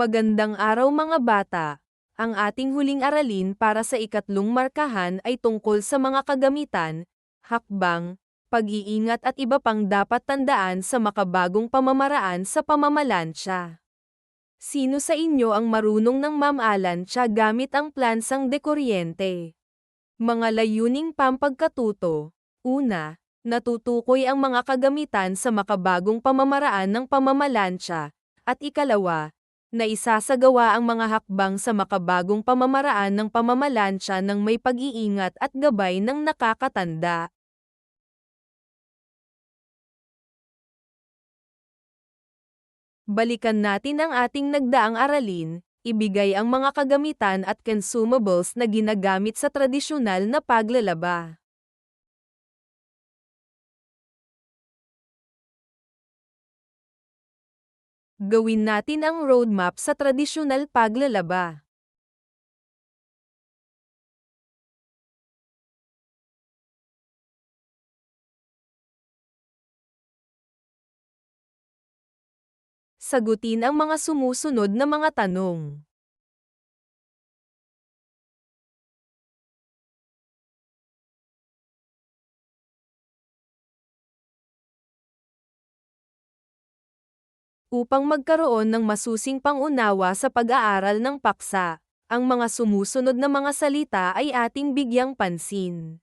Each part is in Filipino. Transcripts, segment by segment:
Magandang araw mga bata. Ang ating huling aralin para sa ikatlong markahan ay tungkol sa mga kagamitan, hakbang, pag-iingat at iba pang dapat tandaan sa makabagong pamamaraan sa pamamalansya. Sino sa inyo ang marunong ng mamalansya gamit ang plansang de kuryente? Mga layuning pampagkatuto. Una, natutukoy ang mga kagamitan sa makabagong pamamaraan ng pamamalansya. At ikalawa, na isasagawa ang mga hakbang sa makabagong pamamaraan ng pamamalansya ng may pag-iingat at gabay ng nakakatanda. Balikan natin ang ating nagdaang aralin, ibigay ang mga kagamitan at consumables na ginagamit sa tradisyonal na paglalaba. Gawin natin ang roadmap sa tradisyonal paglalaba. Sagutin ang mga sumusunod na mga tanong. Upang magkaroon ng masusing pangunawa sa pag-aaral ng paksa, ang mga sumusunod na mga salita ay ating bigyang pansin.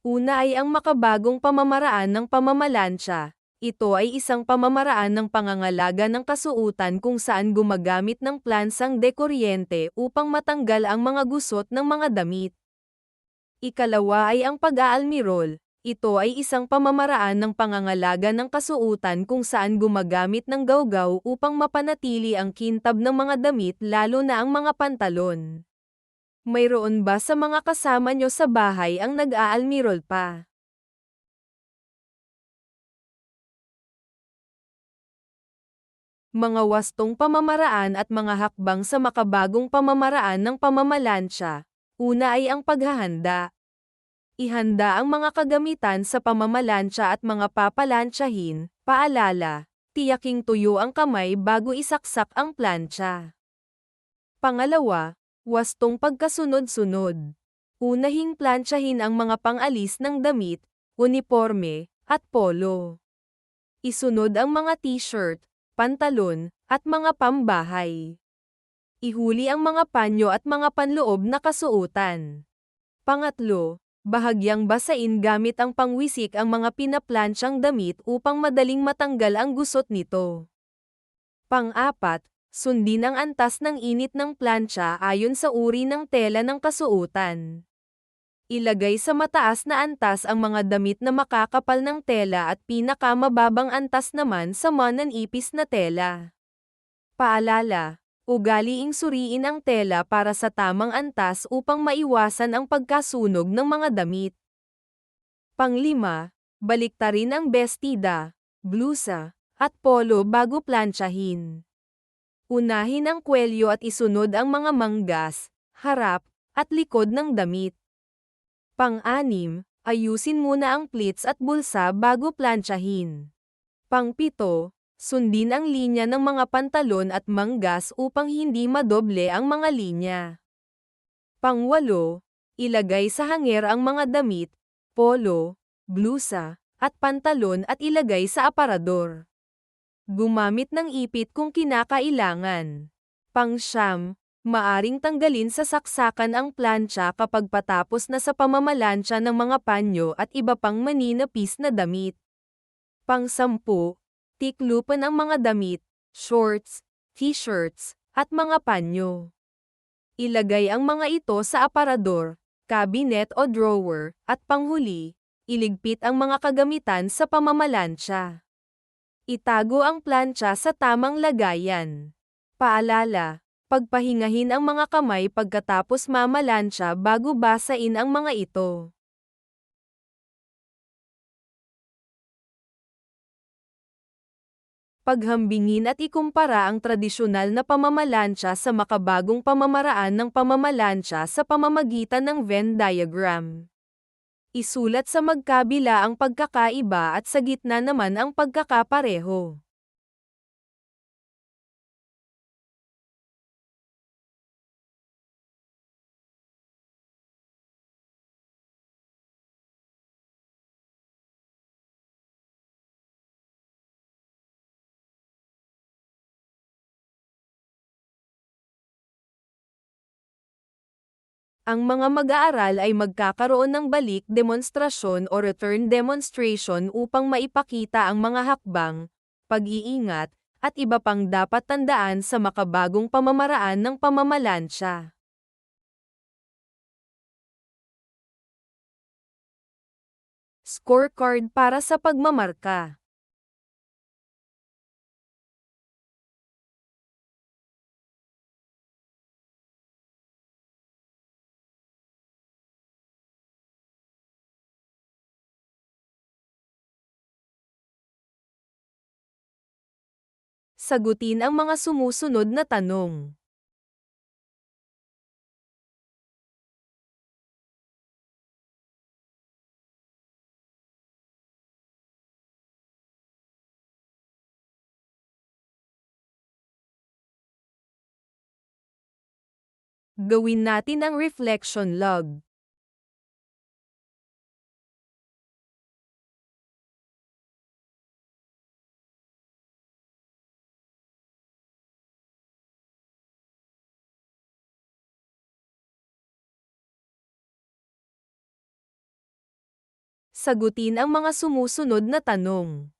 Una ay ang makabagong pamamaraan ng pamamalansya. Ito ay isang pamamaraan ng pangangalaga ng kasuutan kung saan gumagamit ng plansang dekuryente upang matanggal ang mga gusot ng mga damit. Ikalawa ay ang pag-aalmirol, ito ay isang pamamaraan ng pangangalaga ng kasuutan kung saan gumagamit ng gawgaw upang mapanatili ang kintab ng mga damit lalo na ang mga pantalon. Mayroon ba sa mga kasama nyo sa bahay ang nag-aalmirol pa? Mga wastong pamamaraan at mga hakbang sa makabagong pamamaraan ng pamamalansya. Una ay ang paghahanda. Ihanda ang mga kagamitan sa pamamalansya at mga papalansyahin. Paalala, tiyaking tuyo ang kamay bago isaksak ang plancha. Pangalawa, wastong pagkasunod-sunod. Unahing planchahin ang mga pangalis ng damit, uniforme, at polo. Isunod ang mga t-shirt, pantalon, at mga pambahay. Ihuli ang mga panyo at mga panloob na kasuotan. Pangatlo, bahagyang basain gamit ang pangwisik ang mga pinaplansyang damit upang madaling matanggal ang gusot nito. Pang-apat, sundin ang antas ng init ng plancha ayon sa uri ng tela ng kasuotan. Ilagay sa mataas na antas ang mga damit na makakapal ng tela at pinakamababang antas naman sa mananipis na tela. Paalala, Ugaliing suriin ang tela para sa tamang antas upang maiwasan ang pagkasunog ng mga damit. Panglima, baliktarin ang bestida, blusa, at polo bago planchahin. Unahin ang kwelyo at isunod ang mga manggas, harap, at likod ng damit. Pang-anim, ayusin muna ang pleats at bulsa bago planchahin. Pang-pito, Sundin ang linya ng mga pantalon at manggas upang hindi madoble ang mga linya. Pangwalo, ilagay sa hanger ang mga damit, polo, blusa, at pantalon at ilagay sa aparador. Gumamit ng ipit kung kinakailangan. Pangsyam, maaring tanggalin sa saksakan ang plancha kapag patapos na sa pamamalansya ng mga panyo at iba pang maninapis na damit. Pangsampu, tiklupan ang mga damit, shorts, t-shirts, at mga panyo. Ilagay ang mga ito sa aparador, cabinet o drawer, at panghuli, iligpit ang mga kagamitan sa pamamalansya. Itago ang plancha sa tamang lagayan. Paalala, pagpahingahin ang mga kamay pagkatapos mamalansya bago basain ang mga ito. Paghambingin at ikumpara ang tradisyonal na pamamalansya sa makabagong pamamaraan ng pamamalansya sa pamamagitan ng Venn diagram. Isulat sa magkabila ang pagkakaiba at sa gitna naman ang pagkakapareho. Ang mga mag-aaral ay magkakaroon ng balik demonstrasyon o return demonstration upang maipakita ang mga hakbang, pag-iingat, at iba pang dapat tandaan sa makabagong pamamaraan ng pamamalansya. Scorecard para sa pagmamarka. Sagutin ang mga sumusunod na tanong. Gawin natin ang reflection log. Sagutin ang mga sumusunod na tanong.